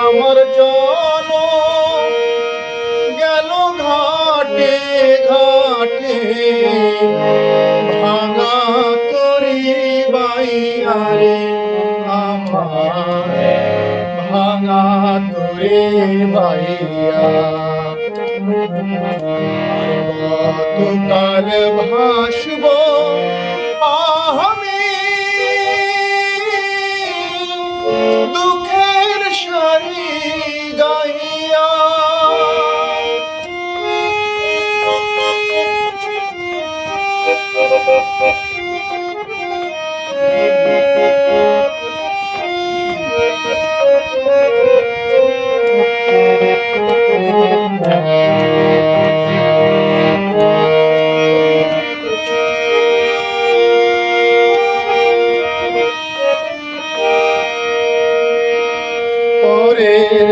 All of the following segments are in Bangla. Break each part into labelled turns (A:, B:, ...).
A: আমার জনম গেল ঘাটে ঘাটে। ভাঙা তরি বাইয়ারে আমার। ভাঙা তরি বাইয়া কতকাল ভাসব পরের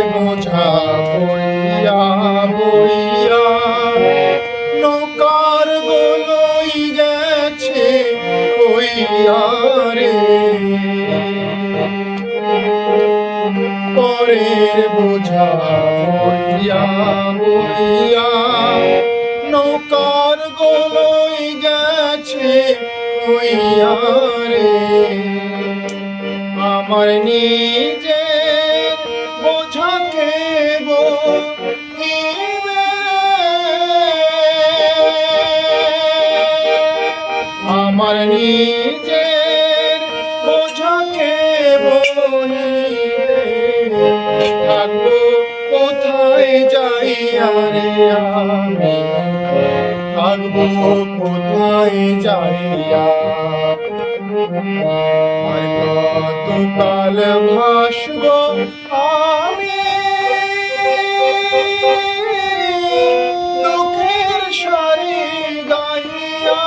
A: পরের বোঝা বইয়া বইয়া নৌকার গোলই গেছে বইয়া রে। আমার নিজের আরে আমি থাকব কোথায় যাইয়া? কতকাল ভাসব আমি। দুঃখের সারি গাইয়া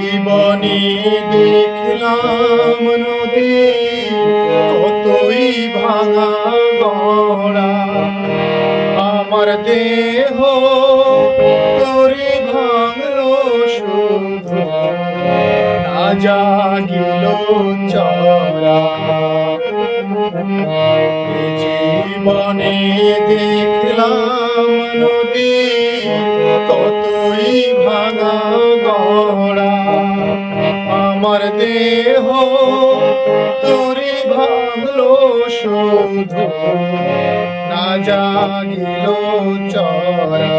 A: জীবনে দেখলাম নদী কতই ভাঙা গড়া। আমার দেহ তোরে ভাঙলো শুধু। না জাগিল চরা জীবনে দেখলাম নদী কতই ভাঙা গড়া। আমার দেহ তোরে ভাঙলো শুধু। না জাগিল চরা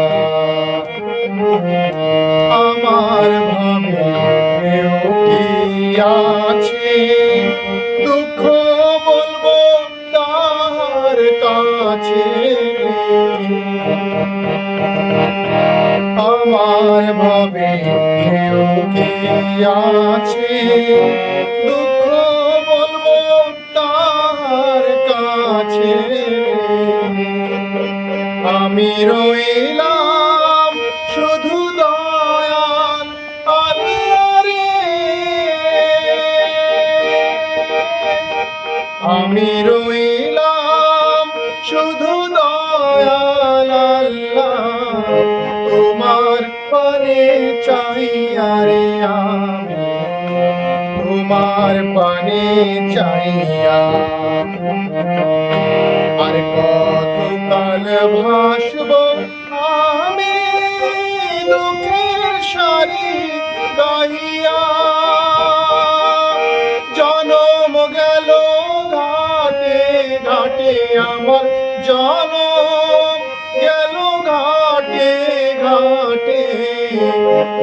A: আমার ভাবে কেউ কি আছে? আমার ভাবে কেউ কি আছে? দুঃখ বলব তার কাছে আমি রইলাম শুধু দয়াল আল্লাহরে। আমি রইলাম চাইয়া রে আমি, তোমার পানে চাইয়া আর কতকাল ভাসব আমি, দুঃখের সারি গাইয়া জনম গেল ঘাটে ঘাটে আমার জনম গেল ঘাটে ঘাটে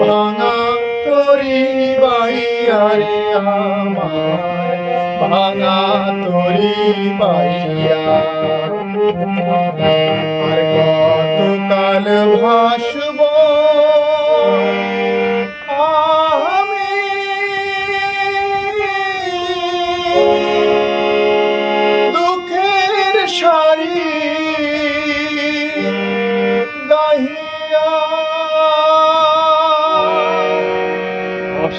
A: ভাঙা তরি বাইয়া রে আমার। ভাঙা তরি বাইয়া আর কতকাল ভাসব? সারি গাহিয়া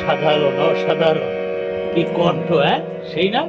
B: অসাধারণ অসাধারণ। কি কণ্ঠ হ্যাঁ? সেই না